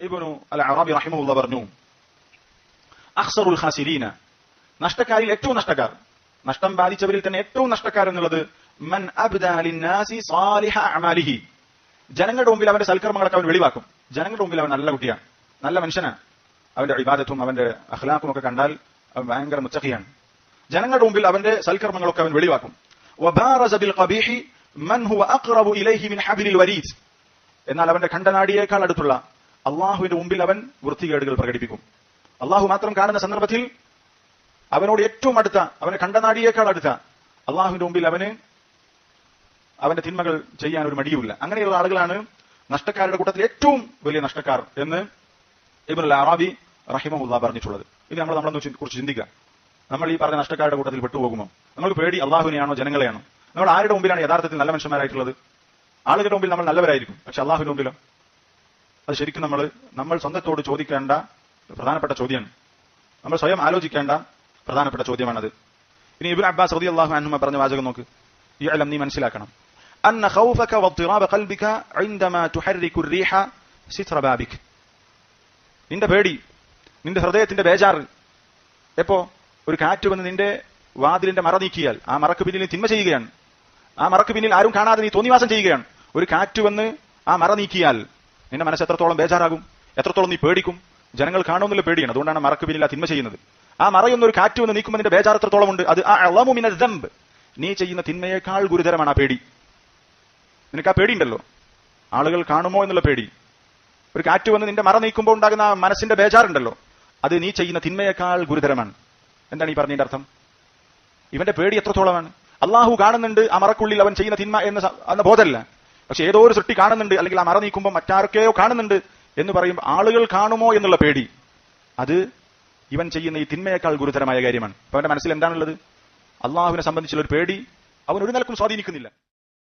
ഇബ്നു അൽ അറാബി റഹിമുള്ള പറഞ്ഞു അഖ്സറുൽ ഖാസിരീന നഷ്ടക്കാരിൽ ഏറ്റവും നഷ്ടക്കാർ. നഷ്ടം ബാധിച്ചവരിൽ തന്നെ ഏറ്റവും നഷ്ടക്കാർ എന്നുള്ളത് മൻ അബ്ദാ ലിന്നാസി സാലിഹ അമാലിഹി. ജനങ്ങളുടെ മുമ്പിൽ അവന്റെ സൽക്കർമ്മങ്ങളൊക്കെ അവൻ വെളിവാക്കും. ജനങ്ങളുടെ മുമ്പിൽ അവൻ നല്ല കുട്ടിയാണ് നല്ല മനുഷ്യനാണ്. അവന്റെ ഇബാദത്തും അവന്റെ അഖ്ലാഖും ഒക്കെ കണ്ടാൽ അവൻ ഭയങ്കര മുച്ചഖിയാണ് ജനങ്ങളുടെ മുമ്പിൽ അവന്റെ സൽക്കർമ്മങ്ങളൊക്കെ അവൻ വെളിവാക്കും. എന്നാൽ അവന്റെ ഖണ്ഡനാടിയേക്കാൾ അടുത്തുള്ള അള്ളാഹുവിന്റെ മുമ്പിൽ അവൻ വൃത്തികേടുകൾ പ്രകടിപ്പിക്കും. അള്ളാഹു മാത്രം കാണുന്ന സന്ദർഭത്തിൽ അവനോട് ഏറ്റവും അടുത്ത അവനെ കണ്ട നാടിയേക്കാൾ അടുത്ത അള്ളാഹുവിന്റെ മുമ്പിൽ അവന് അവന്റെ തിന്മകൾ ചെയ്യാൻ ഒരു മടിയുമില്ല. അങ്ങനെയുള്ള ആളുകളാണ് നഷ്ടക്കാരുടെ കൂട്ടത്തിൽ ഏറ്റവും വലിയ നഷ്ടക്കാർ എന്ന് ഇബ്നുൽ അറാബി റഹിമുല്ല പറഞ്ഞിട്ടുള്ളത്. ഇത് നമ്മൾ നമ്മളെ കുറിച്ച് ചിന്തിക്കുക. നമ്മൾ ഈ പറഞ്ഞ നഷ്ടക്കാരുടെ കൂട്ടത്തിൽ പെട്ടുപോകുമോ? നമുക്ക് പേടി അള്ളാഹുവിനെയാണോ ജനങ്ങളെയാണോ? നമ്മൾ ആരുടെ മുമ്പിലാണ് യഥാർത്ഥത്തിൽ നല്ല മനുഷ്യന്മാരായിട്ടുള്ളത്? ആളുകളുടെ മുമ്പിൽ നമ്മൾ നല്ലവരായിരിക്കും പക്ഷെ അള്ളാഹുവിന്റെ മുമ്പിലോ? അത് ശരിക്കും നമ്മൾ നമ്മൾ സ്വന്തത്തോട് ചോദിക്കേണ്ട പ്രധാനപ്പെട്ട ചോദ്യമാണ്. നമ്മൾ സ്വയം ആലോചിക്കേണ്ട പ്രധാനപ്പെട്ട ചോദ്യമാണത്. ഇനി ഇബുൽ അബ്ബാസ് റതി അള്ളാഹു അനുമ പറഞ്ഞ വാചകം നോക്ക്. ഈ അലം നീ മനസ്സിലാക്കണം. അന്ന ഖൗഫക വത്തിറാബ ഖൽബിക ഇൻദമാ തുഹർരികു റീഹ സിത്ര ബാബിക്. നിന്റെ പേടി നിന്റെ ഹൃദയത്തിന്റെ ബേജാർ എപ്പോ? ഒരു കാറ്റ് വന്ന് നിന്റെ വാതിലിന്റെ മറ നീക്കിയാൽ ആ മറക്ക് പിന്നിൽ തിന്മ ചെയ്യുകയാണ്. ആ മറക്ക് പിന്നിൽ ആരും കാണാതെ നീ തോന്നിവാസം ചെയ്യുകയാണ്. ഒരു കാറ്റ് വന്ന് ആ മറ നീക്കിയാൽ നിന്റെ മനസ്സ് എത്രത്തോളം ബേജാറാകും എത്രത്തോളം നീ പേടിക്കും. ജനങ്ങൾ കാണുമെന്നുള്ള പേടിയാണ്. അതുകൊണ്ടാണ് മറക്ക് പിന്നില്ല തിന്മ ചെയ്യുന്നത്. ആ മറയൊന്നും ഒരു കാറ്റ് വന്ന് നീക്കുമ്പോൾ ബേജാർ എത്രത്തോളം ഉണ്ട്? അത് ആ അളമു മിന ദംബ്. നീ ചെയ്യുന്ന തിന്മയേക്കാൾ ഗുരുതരമാണ് ആ പേടി. നിനക്ക് ആ പേടിയുണ്ടല്ലോ ആളുകൾ കാണുമോ എന്നുള്ള പേടി. ഒരു കാറ്റ് വന്ന് നിന്റെ മറ നീക്കുമ്പോൾ ഉണ്ടാകുന്ന ആ മനസ്സിന്റെ ബേജാറുണ്ടല്ലോ അത് നീ ചെയ്യുന്ന തിന്മയേക്കാൾ ഗുരുതരമാണ്. എന്താണ് ഈ പറഞ്ഞതിന്റെ അർത്ഥം? ഇവന്റെ പേടി എത്രത്തോളമാണ്? അള്ളാഹു കാണുന്നുണ്ട് ആ മറക്കുള്ളിൽ അവൻ ചെയ്യുന്ന തിന്മ എന്ന ബോധമല്ല. പക്ഷെ ഏതോ ഒരു സൃഷ്ടി കാണുന്നുണ്ട് അല്ലെങ്കിൽ ആ മറ നീക്കുമ്പോൾ മറ്റാർക്കെയോ കാണുന്നുണ്ട് എന്ന് പറയുമ്പോൾ ആളുകൾ കാണുമോ എന്നുള്ള പേടി. അത് ഇവൻ ചെയ്യുന്ന ഈ തിന്മയേക്കാൾ ഗുരുതരമായ കാര്യമാണ്. അവന്റെ മനസ്സിൽ എന്താണുള്ളത്? അള്ളാഹുവിനെ സംബന്ധിച്ചുള്ള ഒരു പേടി അവൻ ഒരു നിലക്കും സ്വാധീനിക്കുന്നില്ല.